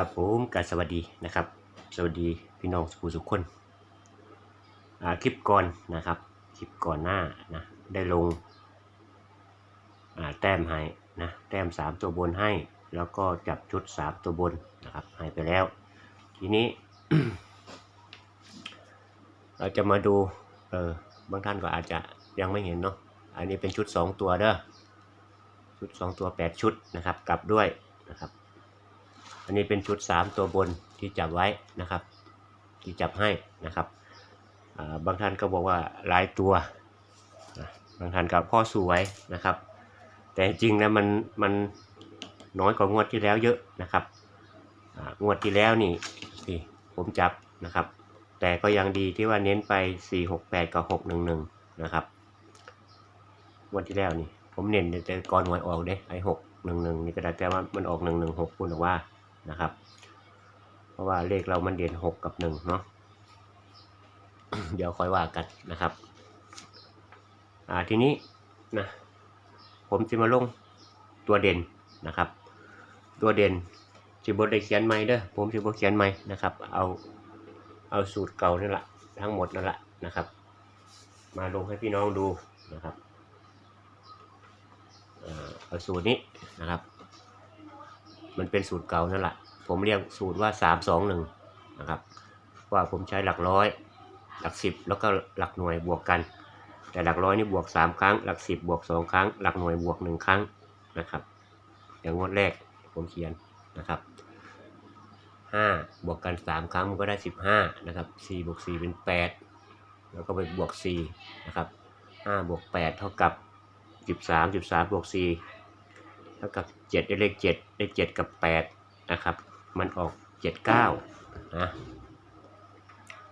ครับผมกับสวัสดีนะครับ สวัสดีพี่น้องสุขุสุขคนอ่าคลิปก่อนนะครับคลิปก่อนหน้านะได้ลงอ่าแต้มให้นะแต้มสามตัวบนให้ แล้วก็จับชุดสามตัวบนนะครับให้ไปแล้ว ทีนี้ เราจะมาดูเออบางท่านก็อาจจะยังไม่เห็นเนาะอันนี้เป็นชุดสองตัวเด้อชุดสองตัวแปดชุดนะครับ กลับด้วยนะครับ อันนี้เป็นชุด 3 ตัวบนที่จับไว้นะครับ ที่จับให้นะครับบางท่านก็บอกว่าหลายตัว บางท่านก็พ่อสวยนะครับ แต่จริงแล้วมันมันน้อยกว่างวดที่แล้วเยอะนะครับงวดที่แล้วนี่นี่ผมจับนะครับ แต่ก็ยังดีที่ว่าเน้นไป 4 6 8 กับ 6 1 1 นะครับงวดที่แล้วนี่ผมเน้นแต่ก่อนหวยออกเด้ไอ้หกหนึ่งหนึ่งนี่ก็ได้แต่ว่ามันออกหนึ่งหนึ่งหกคุณบอว่า นะครับ เพราะว่าเลขเรามันเด่นหกกับหนึ่งเนาะเดี๋ยวค่อยว่ากันนะครับ อ่าทีนี้นะผมจะมาลงตัวเด่นนะครับ ตัวเด่นจิบได้เขียนใหม่เด้อผมจิบเขียนใหม่นะครับ เอาเอาสูตรเก่านั่แหละทั้งหมดนั่นแหละนะครับ มาลงให้พี่น้องดูนะครับเอาสูตรนี้นะครับ มันเป็นสูตรเก่านั่นแหละผมเรียกสูตรว่าสามสองหนึ่งนะครับ ว่าผมใช้หลักร้อย หลักสิบแล้วก็หลักหน่วยบวกกัน แต่หลักร้อยนี่บวกสามครั้ง หลักสิบบวกสองครั้ง หลักหน่วยบวกหนึ่งครั้งนะครับ อย่างงวดแรกผมเขียนนะครับห้าบวกกันสามครั้งมันก็ได้สิบห้านะครับสี่บวกสี่เป็นแปดแล้วก็ไปบวกสี่นะครับห้าบวกแปดเท่ากับสิบสามสิบสามบวกสี่ เท่ากับเจ็ดได้เลขเจ็ดได้เจ็ดกับแปดนะครับ มันออกเจ็ดเก้านะ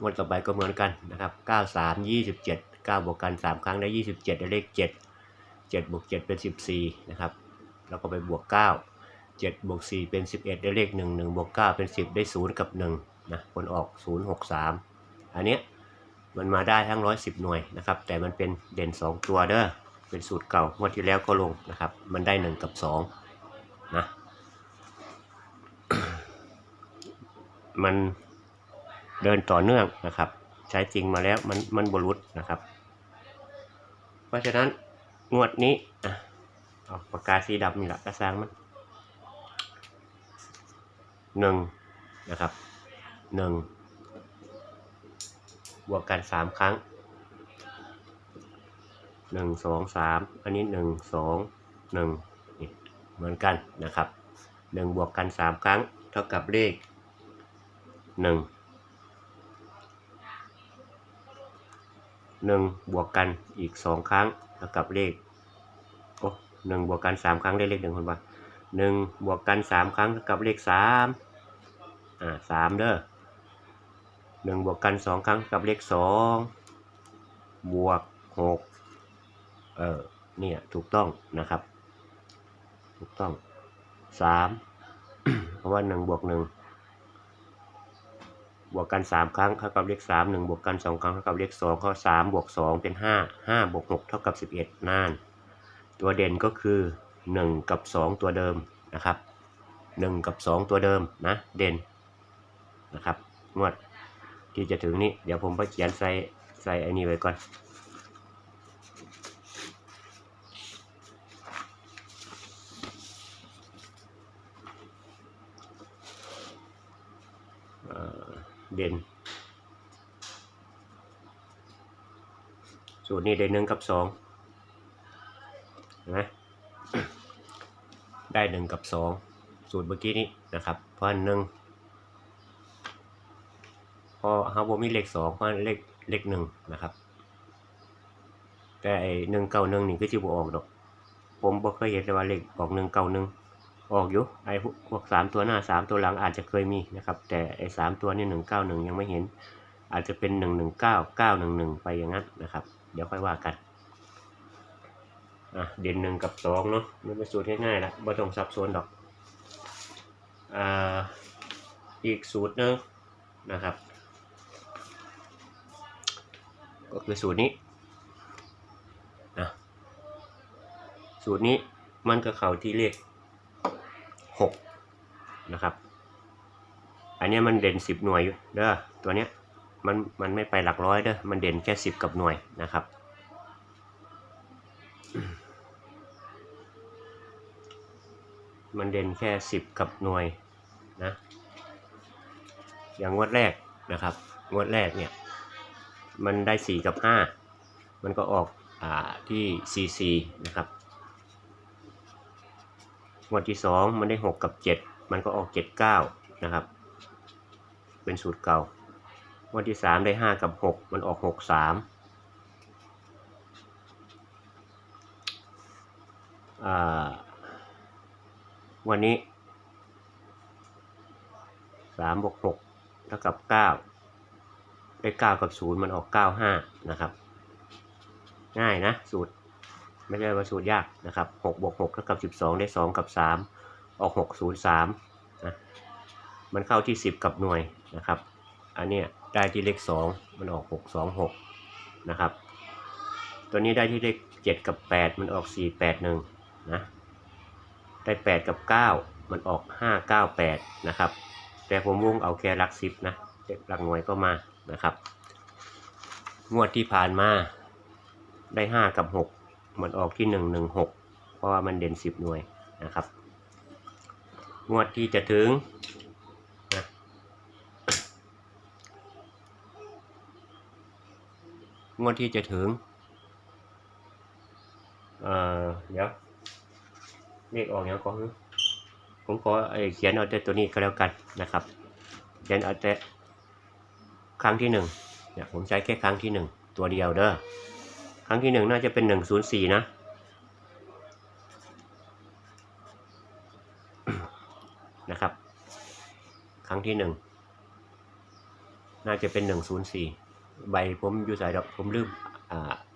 งวดต่อไปก็เหมือนกันนะครับเก้าสามยี่สิบเจ็ดเก้าบวกกันสามครั้งได้ยี่สิบเจ็ดได้เลขเจ็ดเจ็ดบวกเจ็ดเป็นสิบสี่นะครับ แล้วก็ไปบวกเก้าเจ็ดบวกสี่เป็นสิบเอ็ดได้เลขหนึ่งหนึ่งบวกเก้าเป็นสิบได้ศูนย์กับหนึ่งนะผลออกศูนย์หกสามอันเนี้ยมันมาได้ทั้งร้อยสิบหน่วยนะครับ แต่มันเป็นเด่นสองตัวเด้อ เป็นสูตรเก่างวดที่แล้วก็ลงนะครับ มันได้หนึ่งกับสองนะ มันเดินต่อเนื่องนะครับ ใช้จริงมาแล้วมันมันบรุษนะครับ เพราะฉะนั้นงวดนี้อะเอาปากกาสีดำนี่แหละกระซังมันหนึ่งนะครับหนึ่งบวกกันสามครั้ง หนึ่งสองสามอันนี้หนึ่งสองหนึ่งเหมือนกันนะครับหนึ่งบวกกันสามครั้ง เท่ากับเลขหนึ่งหนึ่งบวกกันอีกสองครั้ง เท่ากับเลขโอ้หนึ่งบวกกันสามครั้งได้เลขหนึ่งคนปะหนึ่งบวกกันสามครั้งเท่ากับเลขสามอ่าสามเด้อหนึ่งบวกกันสองครั้งเท่ากับเลขสองบวกหก เออเนี่ยถูกต้องนะครับ ถูกต้องสามเพราะว่าหนึ่งบวกหนึ่งบวกกันสามครั้งเท่ากับเลขสามหนึ่งบวกกันสองครั้งเท่ากับเลขสองข้อสามบวกสองเป็นห้าห้าบวกหกเท่ากับสิบเอ็ดน่าน ตัวเด่นก็คือหนึ่งกับสองตัวเดิมนะครับหนึ่งกับสองตัวเดิมนะเด่นนะครับงวดที่จะถึงนี้เดี๋ยวผมไปเขียนใส่ใส่ไอ้นี่ไว้ก่อน เด่น สูตรนี้ได้หนึ่งกับสองนไหมได้หนึ่งกับสองสูตรเมื่อกี้นี้นะครับ เพราะหนึ่งพอฮาโบมีเลขสองเพราะเลขเลขหนึ่งนะครับ แต่ไอหนึ่งเก้าหนึ่งนี่ก็จะบวออกดอก ผมบ่เคยเห็นเลยว่าเลขออกหนึ่งเก้าหนึ่ง ออกอยู่ไอ้พวกสามตัวหน้าสามตัวหลังอาจจะเคยมีนะครับ แต่ไอ้สามตัวนี่หนึ่งเก้าหนึ่งยังไม่เห็น อาจจะเป็นหนึ่งหนึ่งเก้าเก้าหนึ่งหนึ่งไปอย่างนั้นนะครับ เดี๋ยวค่อยว่ากันอะเด่นหนึ่งกับสองเนาะมันเป็นสูตรง่ายๆละไม่ต้องซับซ้อนดอกอ่าอีกสูตรหนึงนะครับ ก็คือสูตรนี้นะสูตรนี้มันก็เข้าที่เลข หกนะครับ อันนี้มันเด่นสิบหน่วยอยู่เด้อตัวเนี้ยมันมันไม่ไปหลักร้อยเด้อมันเด่นแค่สิบกับหน่วยนะครับ มันเด่นแค่สิบกับหน่วยนะอย่างงวดแรกนะครับงวดแรกเนี่ยมันได้สี่กับห้ามันก็ออกอที่ซีซีนะครับ งวดที่สองมันได้หกกับเจ็ดมันก็ออกเจ็ดเก้านะครับ เป็นสูตรเก่างวดที่สามได้ห้ากับหกมันออกหกสามวันนี้สามบวกหกเท่ากับเก้าได้เก้ากับศูนย์มันออกเก้าห้านะครับ ง่ายนะสูตร ไม่ใช่ว่าสูตรยากนะครับหกบวกหกเท่ากับสิบสองได้สองกับสามออกหกศูนย์สามนะมันเข้าที่สิบกับหน่วยนะครับ อันเนี้ยได้ที่เลขสองมันออกหกสองหกนะครับ ตัวนี้ได้ที่เลขเจ็ดกับแปดมันออกสี่แปดหนึ่งนะ ได้แปดกับเก้ามันออกห้าเก้าแปดนะครับ แต่ผมวงเอาแค่หลักสิบนะหลักหน่วยก็มานะครับ งวดที่ผ่านมาได้ห้ากับหก มันออกที่หนึ่งหนึ่งหกเพราะว่ามันเด่นสิบหน่วยนะครับ งวดที่จะถึงนะงวดที่จะถึงเอ่อเดี๋ยวเลขออกย่างก็คือผมขอเอ่อเขียนเอาแต่ตัวนี้ก็แล้วกันนะครับเขียนเอาแต่ครั้งที่หนึ่งเนี่ยผมใช้แค่ครั้งที่หนึ่งตัวเดียวเด้อ ครั้งที่หนึ่งน่าจะเป็นหนึ่งศูนย์สี่นะนะครับ ครั้งที่หนึ่งน่าจะเป็นหนึ่งศูนย์สี่ใบผมอยู่ใส่ดอกผมลืม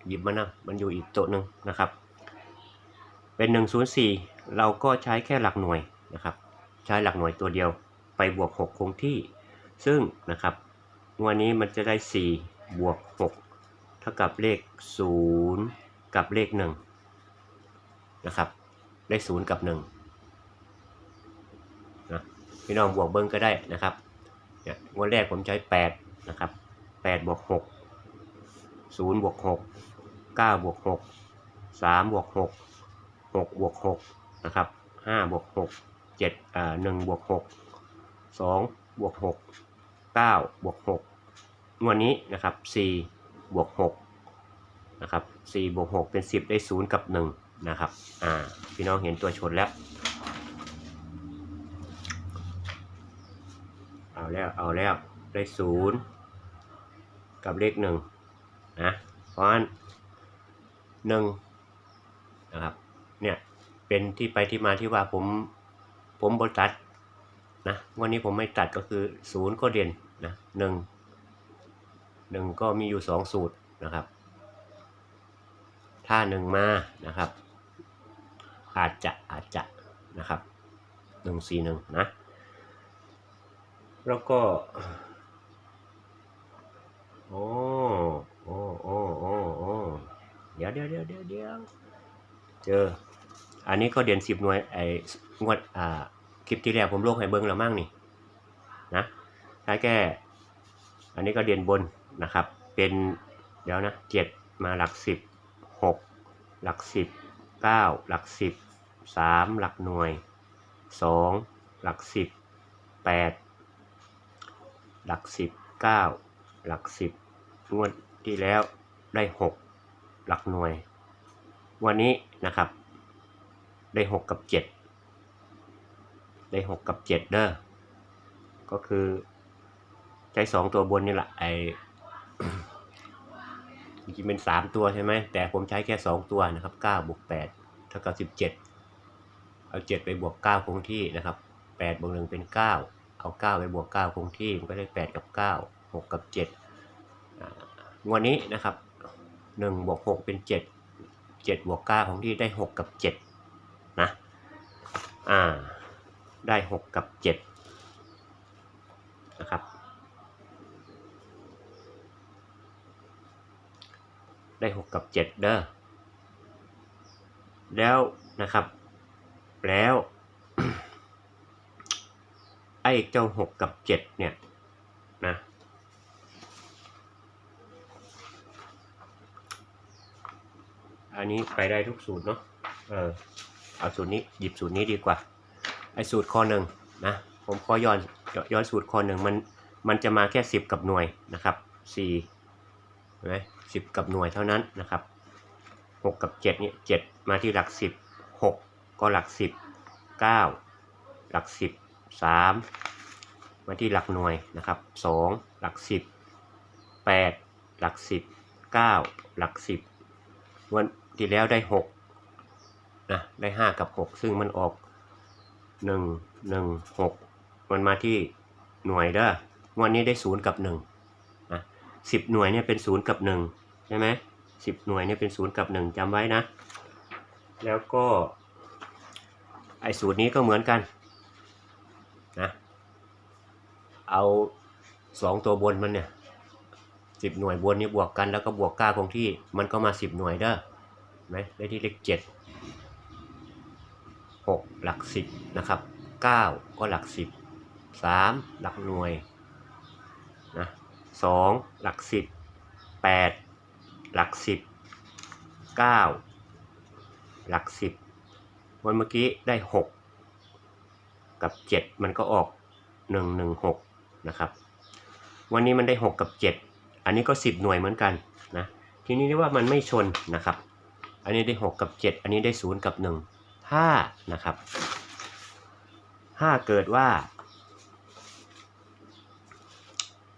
หยิบมานะมันอยู่อีกโต๊ะหนึ่งนะครับ เป็น104เราก็ใช้แค่หลักหน่วยนะครับ ใช้หลักหน่วยตัวเดียวไปบวก6คงที่ ซึ่งนะครับงวดนี้มันจะได้4บวก6 เท่ากับเลข 0 กับเลข1นะครับได้0กับ1นะพี่น้องบวกเบิ้งก็ได้นะครับเนี่ยงวดแรกผมใช้ 8 นะครับ8บวก6 0บวก6 9บวก6 3บวก6หกบวกหกนะครับห้าบวกหกเจ็ดอ่าหนึ่งบวกหกสองบวกหกเก้าบวกหกงวดนี้นะครับสี่ บวกหกนะครับสี่บวกหกเป็นสิบได้ศูนย์กับหนึ่งนะครับ อ่า พี่น้องเห็นตัวชนแล้ว เอาแล้ว เอาแล้ว ได้ศูนย์กับเลขหนึ่งนะ เพราะฉะนั้นหนึ่งนะครับ เนี่ย เป็นที่ไปที่มาที่ว่าผม ผมบตัดนะ วันนี้ผมไม่ตัดก็คือศูนย์ก็เด่นนะหนึ่ง หนึ่งก็มีอยู่สองสูตรนะครับ ถ้าหนึ่งมานะครับ อาจจะอาจจะนะครับหนึ่งสี่หนึ่งนะ แล้วก็โอ้โอ้โอ้โอ้โอ้เดี๋ยวเดี๋ยวเดี๋ยวเดี๋ยวเดี๋ยวเจอ อันนี้ก็เดือนสิบหน่วยไอ้งวดอ่าคลิปที่แล้วผมโลงให้เบิ้งแล้วมั่งนี่นะถ้าแก้อันนี้ก็เดือนบน นะครับ เป็นเดี๋ยวนะเจ็ดมาหลักสิบหกหลักสิบเก้าหลักสิบสามหลักหน่วยสองหลักสิบแปดหลักสิบเก้าหลักสิบงวดที่แล้วได้หกหลักหน่วย วันนี้นะครับ ได้หกกับเจ็ดได้หกกับเจ็ดเด้อก็คือใช้สองตัวบนนี่แหละไอ จริงๆเป็นสามตัวใช่ไหมแต่ผมใช้แค่สองตัวนะครับเก้าบวกแปดเท่ากับสิบเจ็ดเอาเจ็ดไปบวกเก้าคงที่นะครับแปดบวกหนึ่งเป็นเก้าเอาเก้าไปบวกเก้าคงที่มันก็ได้แปดกับเก้าหกกับเจ็ดงวดนี้นะครับหนึ่งบวกหกเป็นเจ็ดเจ็ดบวกเก้าของที่ได้หกกับเจ็ดนะอ่าได้หกกับเจ็ดนะครับ ได้หกกับเจ็ดเด้อ แล้วนะครับ แล้ว ไอ้เจ้าหกกับเจ็ดเนี่ยนะอันนี้ไปได้ทุกสูตรเนาะ เออ เอาสูตรนี้หยิบสูตรนี้ดีกว่า ไอ้สูตรข้อหนึ่งนะ ผมขอย้อนย้อนสูตรข้อหนึ่งมันมันจะมาแค่สิบกับหน่วยนะครับสี่ ห็นไหมสิบกับหน่วยเท่านั้นนะครับหกกับเจ็ดเนี่ยเจ็ดมาที่หลักสิบหกก็หลักสิบเก้าหลักสิบสามมาที่หลักหน่วยนะครับสองหลักสิบแปดหลักสิบเก้าหลักสิบวันที่แล้วได้หกนะได้ห้ากับหกซึ่งมันออกหนึ่งหนึ่งหกมันมาที่หน่วยเด้อวันนี้ได้ศูนย์กับหนึ่ง สิบหน่วยเนี่ยเป็นศูนย์กับหนึ่งใช่ไหมสิบหน่วยเนี่ยเป็นศูนย์กับหนึ่งจำไว้นะ แล้วก็ไอ้สูตรนี้ก็เหมือนกันนะเอาสองตัวบนมันเนี่ยสิบหน่วยบนนี้บวกกันแล้วก็บวกเก้าคงที่มันก็มาสิบหน่วยเด้อไหมได้ที่เลขเจ็ดหกหลักสิบนะครับเก้าก็หลักสิบสามหลักหน่วยนะ สองหลักสิบแปดหลักสิบเก้าหลักสิบวันเมื่อกี้ได้หกกับเจ็ดมันก็ออกหนึ่งหนึ่งหกนะครับ วันนี้มันได้หกกับเจ็ดอันนี้ก็สิบหน่วยเหมือนกันนะ ทีนี้เรียกว่ามันไม่ชนนะครับ อันนี้ได้หกกับเจ็ดอันนี้ได้ศูนย์กับหนึ่งถ้านะครับถ้าเกิดว่า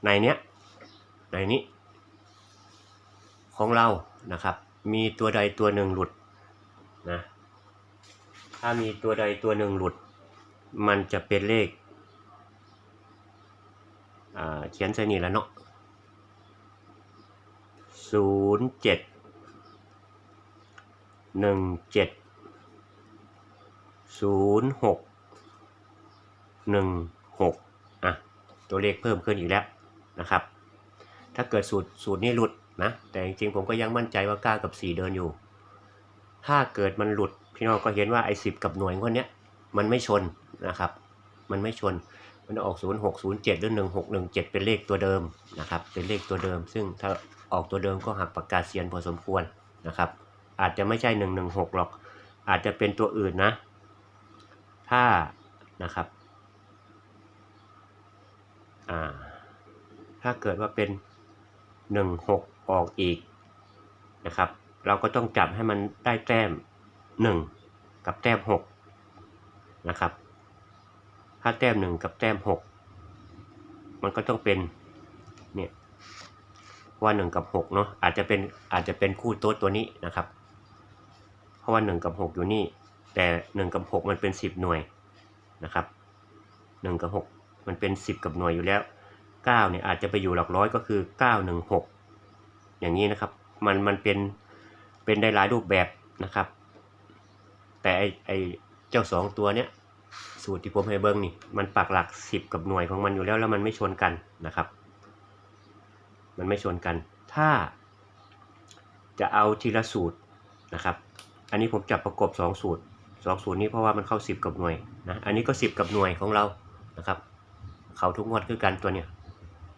ในเนี้ย ในนี้ ของเรานะครับ มีตัวใดตัวหนึ่งหลุดนะถ้ามีตัวใดตัวหนึ่งหลุด มันจะเป็นเลขเขียนใส่นี่แล้วเนาะศูนย์เจ็ดหนึ่งเจ็ดศูนย์หกหนึ่งหกอะ ตัวเลขเพิ่มขึ้นอีกแล้วนะครับ ถ้าเกิดสูตรสูตรนี้หลุดนะ แต่จริงๆผมก็ยังมั่นใจว่า9กับ 4 เดินอยู่ ถ้าเกิดมันหลุด พี่น้องก็เห็นว่าไอ้สิกับหน่วยคนเนี้ยมันไม่ชนนะครับ มันไม่ชน มันออก 0 6 0 7หรือ1 6 1 7 เป็นเลขตัวเดิมนะครับ เป็นเลขตัวเดิม ซึ่งถ้าออกตัวเดิมก็หักปากกาเซียนพอสมควรนะครับ อาจจะไม่ใช่ 1 1 6 หรอก อาจจะเป็นตัวอื่นนะ ถ้านะครับ อ่า ถ้าเกิดว่าเป็น 1 6 ออกอีกนะครับ เราก็ต้องจับให้มันได้แต้ม 1 กับแต้ม6นะครับ ถ้าแต้ม 1 กับแต้ม 6 มันก็ต้องเป็นเนี่ยว่า 1 กับ 6 เนาะอาจจะเป็นอาจจะเป็นคู่โต๊ดตัวนี้นะครับ เพราะว่า 1 กับ 6 อยู่นี่ แต่ 1 กับ 6 มันเป็น 10 หน่วยนะครับ 1 กับ 6 มันเป็น 10 กับหน่วยอยู่แล้ว 9เนี่ยอาจจะไปอยู่หลักร้อยก็คือ 916 อย่างนี้นะครับ มันมันเป็นเป็นได้หลายรูปแบบนะครับ แต่ไอไอเจ้าสองตัวเนี้ยสูตรที่ผมให้เบิ้งนี่มันปักหลัก 10 กับหน่วยของมันอยู่แล้วแล้วมันไม่ชนกันนะครับ มันไม่ชนกัน ถ้าจะเอาทีละสูตรนะครับ อันนี้ผมจับประกบ 2 สูตร 2 สูตรนี้เพราะว่ามันเข้า 10 กับหน่วยนะ อันนี้ก็ 10 กับหน่วยของเรานะครับ เขาทุกงวดคือกันตัวเนี้ย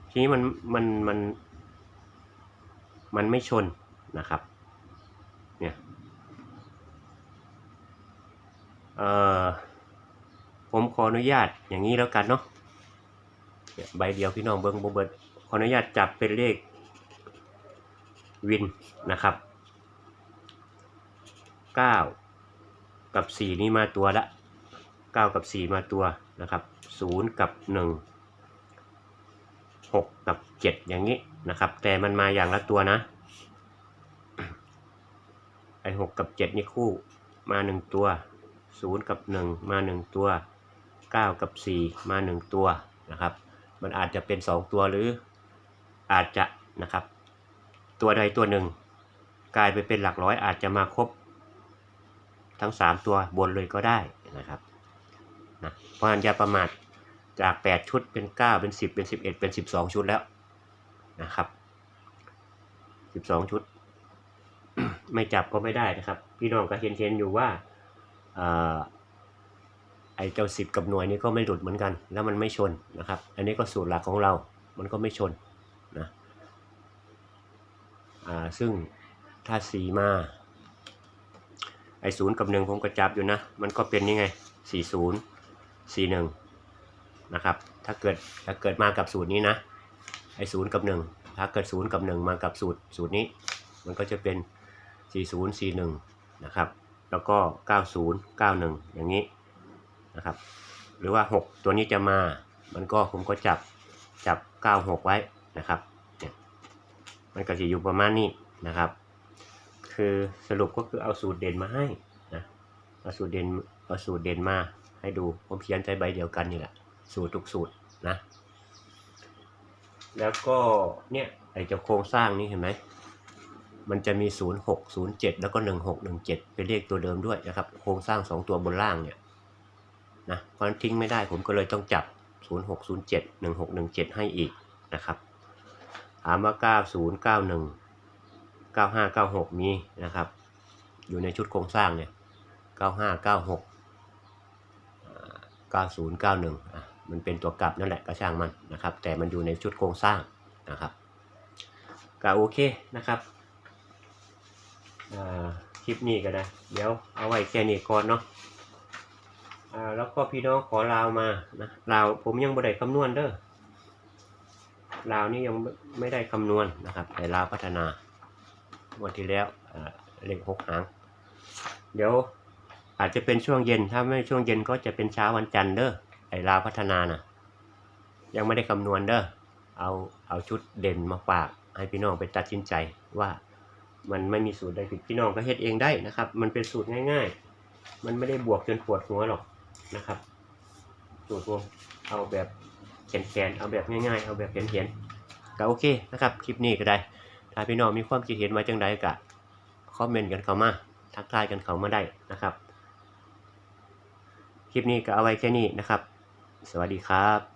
ทีนี้มันมันมันมันไม่ชนนะครับเนี่ยเอ่อผมขออนุญาตอย่างนี้แล้วกันเนาะใบเดียวพี่น้องเบิ้งบเบิดขออนุญาตจับเป็นเลขวินนะครับ 9 กับ 4 นี่มาตัวละ 9 กับ 4 มาตัวนะครับ 0 กับ 1 6 กับ 7 อย่างนี้นะครับ แต่มันมาอย่างละตัวนะไอ้6กับ 7 นี่คู่มา 1 ตัว 0 กับ 1 มา 1 ตัว 9 กับ 4 มา 1 ตัวนะครับ มันอาจจะเป็น 2 ตัวหรืออาจจะนะครับ ตัวใดตัวหนึ่ง กลายไปเป็นหลักร้อยอาจจะมาครบ ทั้ง 3 ตัวบนเลยก็ได้นะครับนะเพราะฉะนั้นอย่าประมาท จาก 8 ชุดเป็น 9 เป็น 10 เป็น 11 เป็น 12 ชุดแล้วนะครับ 12 ชุด ไม่จับก็ไม่ได้นะครับ พี่น้องก็เห็นเห็นอยู่ว่าออไอ้เจ้าสิบกับหน่วยนี้ก็ไม่หลุดเหมือนกัน แล้วมันไม่ชนนะครับ อันนี้ก็สูตรหลักของเรา มันก็ไม่ชนนะซึ่งถ้าสีมาไอ้ศูนย์กับหนึ่งผมก็จับอยู่นะ มันก็เป็นนี่ไงสี่ศู นะครับ ถ้าเกิดถ้าเกิดมากับสูตรนี้นะ ไอ้ศูนย์กับหนึ่งถ้าเกิดศูนย์กับหนึ่งมากับสูตรสูตรนี้ มันก็จะเป็นสี่ศูนย์สี่หนึ่งนะครับ แล้วก็เก้าศูนย์เก้าหนึ่งอย่างนี้นะครับ หรือว่าหกตัวนี้จะมา มันก็ผมก็จับจับเก้าหกไว้นะครับเนี่ยมันก็จะอยู่ประมาณนี้นะครับ คือสรุปก็คือเอาสูตรเด่นมาให้นะเอาสูตรเด่นเอาสูตรเด่นมาให้ดูผมเขียนใจใบเดียวกันนี่แหละ สูตรทุกสูตรนะ แล้วก็เนี่ยไอ้เจ้าโครงสร้างนี้เห็นไหมมันจะมี 0 6 0 7 แล้วก็ 1 6 1 7 เป็นเลขตัวเดิมด้วยนะครับ โครงสร้าง 2 ตัวบนล่างเนี่ยนะเพราะฉะนั้นทิ้งไม่ได้ผมก็เลยต้องจับ 0 6 0 7 1 6 1 7 ให้อีกนะครับถามว่า 90 91 95 96 มีนะครับ อยู่ในชุดโครงสร้างเนี่ย 95 96 90 91อะ มันเป็นตัวกลับนั่นแหละก็ช่างมันนะครับ แต่มันอยู่ในชุดโครงสร้างนะครับก็โอเคนะครับคลิปนี้ก็ได้เดี๋ยวเอาไว้แค่นี้ก่อนเนาะแล้วก็พี่น้องขอลาวมานะลาวผมยังบ่ได้คำนวณเด้อลาวนี่ยังไม่ได้คำนวณนะครับแต่ลาวพัฒนาวันที่แล้วเลขหกหาง เดี๋ยวอาจจะเป็นช่วงเย็นถ้าไม่ช่วงเย็นก็จะเป็นเช้าวันจันทร์เด้อ อ้ลาวพัฒนาน่ะ ยังไม่ได้คำนวณเด้อเอาเอาชุดเด่นมาฝากให้พี่น้องไปตัดสินใจว่ามันไม่มีสูตรใดผิดพี่น้องก็เฮ็ดเองได้นะครับ มันเป็นสูตรง่ายๆ มันไม่ได้บวกจนปวดหัวหรอกนะครับ สูตรผมเอาแบบแขนๆเอาแบบง่ายๆ เอาแบบเห็นๆก็โอเคนะครับคลิปนี้ก็ได้ ถ้าพี่น้องมีความคิดเห็นมาจังใดก็คอมเมนต์กันเข้ามาทักทายกันเข้ามาได้นะครับ คลิปนี้ก็เอาไว้แค่นี้นะครับ สวัสดีครับ